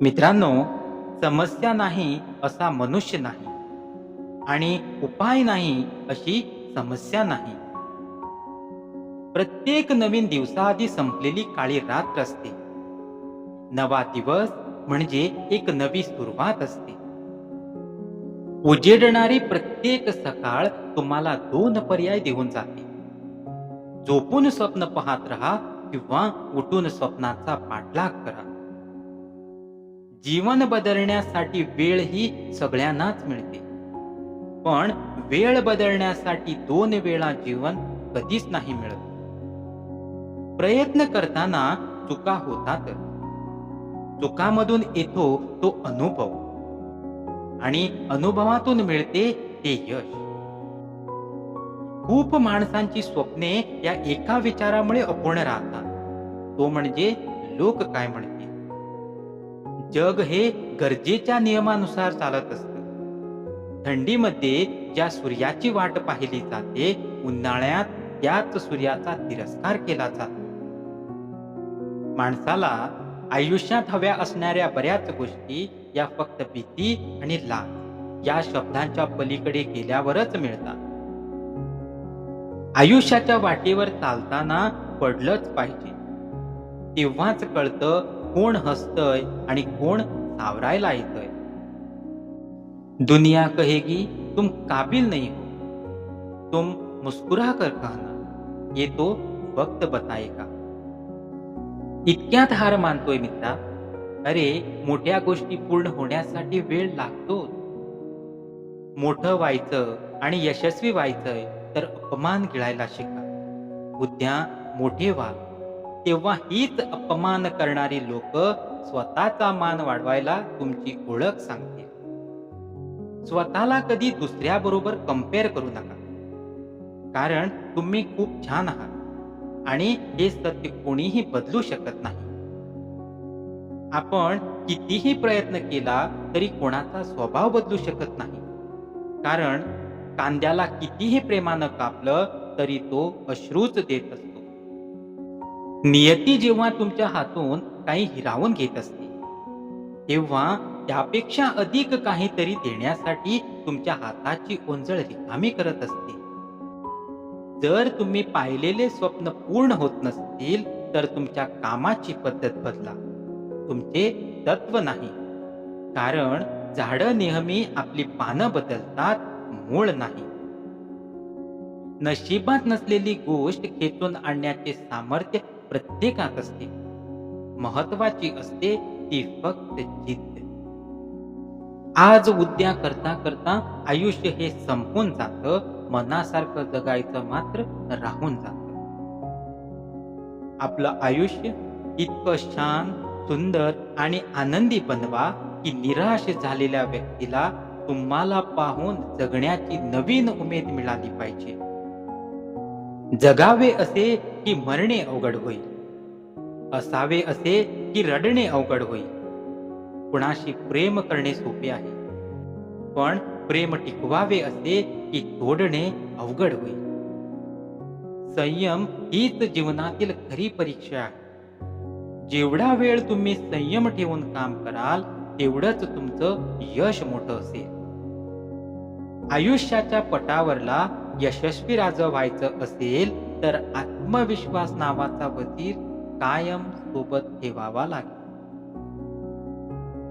मित्रांनो समस्या नाही असा मनुष्य नाही आणि उपाय नाही अशी समस्या नाही. प्रत्येक नवीन दिवसाआधी संपलेली काळी रात्र असते. नवा दिवस म्हणजे एक नवी सुरुवात असते. उजेडणारी प्रत्येक सकाळ तुम्हाला दोन पर्याय देऊन जाते. झोपून स्वप्न पाहत रहा किंवा उठून स्वप्नाचा पाठलाग करा. जीवन बदलण्यासाठी वेळ ही सगळ्यांनाच मिळते. पण वेळ बदलण्यासाठी दोन वेळा जीवन कधीच नाही मिळत. प्रयत्न करताना चुका होतात. चुकामधून येतो तो अनुभव. आणि अनुभवातून मिळते ते यश. खूप माणसांची स्वप्ने या एका विचारामुळे अपूर्ण राहतात. तो म्हणजे लोक काय म्हणतील? जग हे गरजेच्या नियमानुसार चालत असतं. थंडीमध्ये ज्या सूर्याची वाट पाहिली जाते उन्हाळ्यात त्याच सूर्याचा तिरस्कार केला जातो. माणसाला आयुष्यात हव्या असणाऱ्या बऱ्याच गोष्टी या फक्त भीती आणि लाभ या शब्दांच्या पलीकडे गेल्यावरच मिळतात. आयुष्याच्या वाटेवर चालताना पडलंच पाहिजे. तेव्हाच कळतं कोण हसतय आणि कोण सावरायला येतय? दुनिया कहेगी तुम काबिल नहीं हो. तुम मुस्कुरा कर कहना ये तो वक्त बताएगा. इतक्यात हार मानतोय मित्रा. अरे मोठ्या गोष्टी पूर्ण होण्यासाठी वेळ लागतो मोठं व्हायचं आणि यशस्वी व्हायचंय तर अपमान गिळायला शिका. उद्या मोठे व्हा. तेव्हा हीच अपमान करणारी लोक स्वतःचा मान वाढवायला तुमची ओळख सांगतील. स्वतःला कधी दुसऱ्या बरोबर कंपेअर करू नका. कारण तुम्ही खूप छान आहात आणि हे सत्य कोणीही बदलू शकत नाही. आपण कितीही प्रयत्न केला तरी कोणाचा स्वभाव बदलू शकत नाही. कारण कांद्याला कितीही प्रेमानं कापलं तरी तो अश्रूच देत असतो. नियती जेव्हा तुमच्या हातून काही हिरावून घेत असते तेव्हा त्यापेक्षा अधिक काहीतरी देण्यासाठी तुमच्या हाताची ओंजळ रिकामी करत असते. जर तुम्ही पाहिलेले स्वप्न पूर्ण होत नसतील तर तुमच्या कामाची पद्धत बदला. तुमचे तत्व नाही. कारण झाडं नेहमी आपली पानं बदलतात मूळ नाही. नशिबात नसलेली गोष्ट खेचून आणण्याचे सामर्थ्य प्रत्येकात असते. महत्वाची असते ती फक्त जिद्द. आज उद्या करता करता आयुष्य हे संपून जातं मनासारखं जगायचं मात्र राहून जात. आपलं आयुष्य इतकं शांत सुंदर आणि आनंदी बनवा की निराश झालेल्या व्यक्तीला तुम्हाला पाहून जगण्याची नवीन उमेद मिळाली पाहिजे. जगावे असे की मरणे अवघड होईल असावे असे की रडणे अवघड होईल कुणाशी प्रेम करणे सोपे आहे. पण प्रेम टिकवावे असे की तोडणे अवघड होईल संयम हीच जीवनातील खरी परीक्षा आहे. जेवढा वेळ तुम्ही संयम ठेवून काम कराल तेवढंच तुमचं यश मोठं असेल. आयुष्याच्या पटावरला यशस्वी राजा व्हायचं असेल तर आत्मविश्वास नावाचा वजीर कायम सोबत ठेवावा लागेल.